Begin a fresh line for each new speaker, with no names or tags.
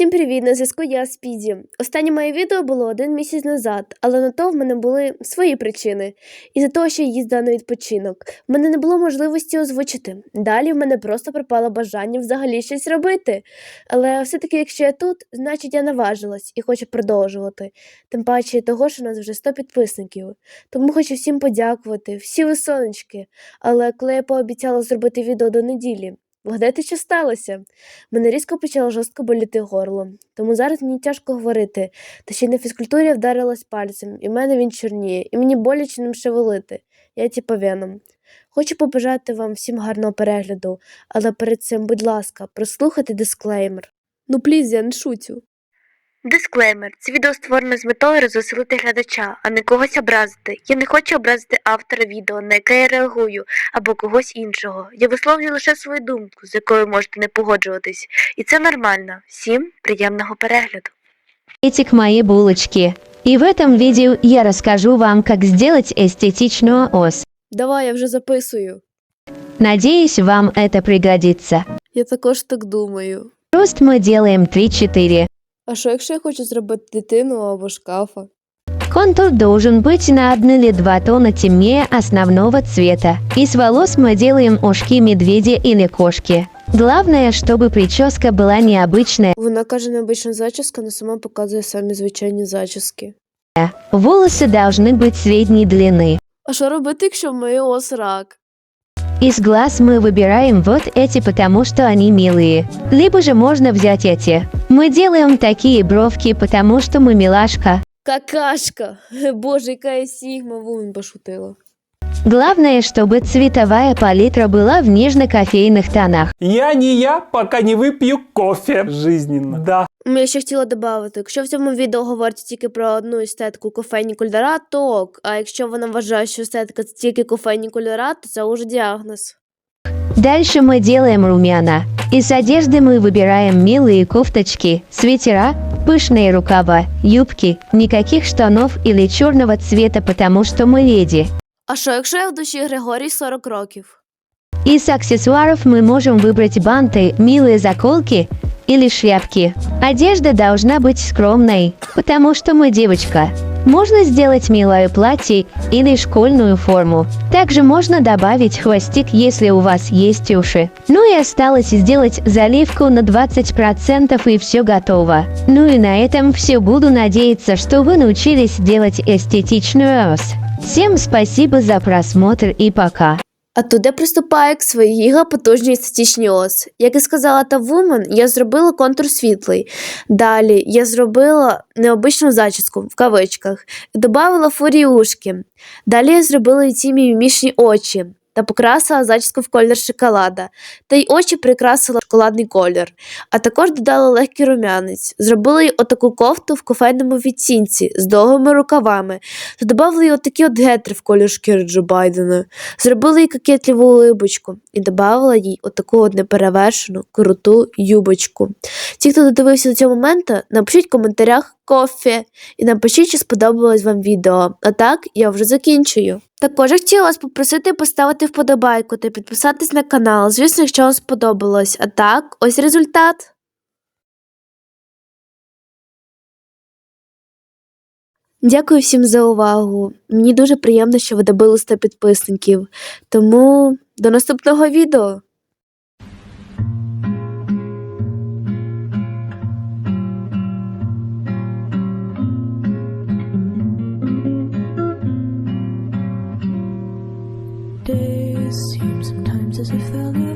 Всім привіт! На зв'язку я Спіді. Останнє моє відео було один місяць назад, але на то в мене були свої причини. І за того, що я їздила на відпочинок, в мене не було можливості озвучити. Далі в мене просто пропало бажання взагалі щось робити. Але все-таки, якщо я тут, значить я наважилась і хочу продовжувати. Тим паче того, що у нас вже 100 підписників. Тому хочу всім подякувати, всі ви сонечки. Але коли я пообіцяла зробити відео до неділі, вгадайте, що сталося? Мене різко почало жорстко боліти горло, тому зараз мені тяжко говорити, та ще й на фізкультурі я вдарилась пальцем, і в мене він чорніє, і мені боляче ним шевелити. Я типа веном. Хочу побажати вам всім гарного перегляду, але перед цим, будь ласка, прослухайте дисклеймер. Ну, пліз, я не шутю. Дисклеймер. Це відео створено з метою розвеселити глядача, а не когось образити. Я не хочу образити автора відео, на яке я реагую, або когось іншого. Я висловлюю лише свою думку, з якою можете не погоджуватись. І це нормально. Всім приємного перегляду.
Этик мои булочки. И в этом видео я расскажу вам, как сделать эстетичную ос.
Давай, я вже записую.
Надеюсь, вам это пригодится.
Я також так думаю.
Рост мы делаем 3-4.
А що, якщо я хочу зробити дитину або шкафа?
Контур должен быть на 1 или 2 тона темнее основного цвета. Из волос мы делаем ушки медведя или кошки. Главное, чтобы прическа была необычная.
Вона каже необична зачіска, але сама показує самі звичайні зачіски.
Волосы должны быть средней длины.
А що робити, якщо в моєї ос рак?
Из глаз мы выбираем вот эти, потому что они милые. Либо же можно взять эти. Мы делаем такие бровки, потому что мы милашка.
Какашка! Боже, яка я сігма, вон пошутила.
Главное, чтобы цветовая палитра была в нежно-кофейных тонах.
Я не я, пока не выпью кофе. Жизненно. Да.
Ну, Я ще хотіла додати, якщо в цьому відео говорять тільки про одну естетику кофейні кольора, то ок. А якщо вона вважає, що естетика це тільки кофейні кольора, то це уже діагноз.
Дальше мы делаем румяна. Из одежды мы выбираем милые кофточки, свитера, пышные рукава, юбки, никаких штанов или черного цвета, потому что мы леди.
А що, якщо я в душі Григорій 40 років?
Из аксессуаров мы можем выбрать банты, милые заколки или шляпки. Одежда должна быть скромной, потому что мы девочка. Можно сделать милое платье или школьную форму. Также можно добавить хвостик, если у вас есть уши. Ну и осталось сделать заливку на 20% и все готово. Ну и на этом все. Буду надеяться, что вы научились делать эстетичную ос. Всем спасибо за просмотр и пока.
А туди приступає к своїй гігапотужній статічній ос. Як і сказала та вумен, я зробила контур світлий. Далі я зробила необичну зачіску в кавичках і додала фурії ушки. Далі я зробила і ці мімішні очі та покрасила зачіску в колір шоколада. Та й очі прикрасила шоколадний колір. А також додала легкий рум'янець. Зробила й отаку кофту в кофейному відцінці з довгими рукавами. Та додала й отакі от гетри в колір шкіри Джо Байдена. Зробила їй кокетливу улибочку і додала їй отаку от неперевершену круту юбочку. Ті, хто додивився до цього моменту, напишіть в коментарях кофе і напишіть, чи сподобалось вам відео. А так, я вже закінчую. Також хотіла вас попросити поставити вподобайку та підписатись на канал, звісно, якщо вам сподобалось. А так, ось результат. Дякую всім за увагу. Мені дуже приємно, що ви добили 100 підписників. Тому до наступного відео.
As if they'll